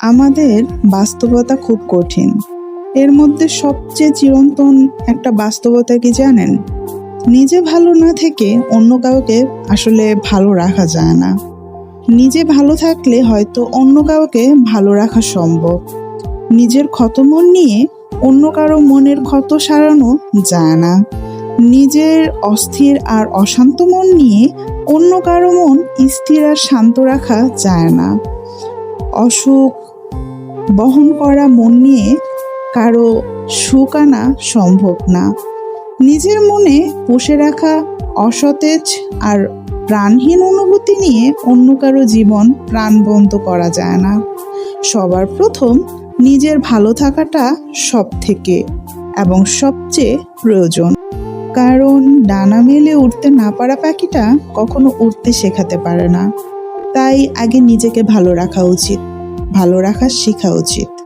আমাদের বাস্তবতা খুব কঠিন। এর মধ্যে সবচেয়ে চিরন্তন একটা বাস্তবতা কি জানেন? নিজে ভালো না থেকে অন্য কাউকে আসলে ভালো রাখা যায় না। নিজে ভালো থাকলে হয়তো অন্য কাউকে ভালো রাখা সম্ভব। নিজের ক্ষত মন নিয়ে অন্য কারও মনের ক্ষত সারানো যায় না। নিজের অস্থির আর অশান্ত মন নিয়ে অন্য কারও মন স্থির আর শান্ত রাখা যায় না। অসুখ বহন করা মন নিয়ে কারও সুখ আনা সম্ভব না। নিজের মনে পুষে রাখা অসতেজ আর প্রাণহীন অনুভূতি নিয়ে অন্য কারও জীবন প্রাণবন্ত করা যায় না। সবার প্রথম নিজের ভালো থাকাটা সব থেকে এবং সবচেয়ে প্রয়োজন। কারণ ডানা মেলে উঠতে না পারা পাখিটা কখনো উঠতে শেখাতে পারে না। তাই আগে নিজেকে ভালো রাখা উচিত। ভালো রাখা শেখা উচিত।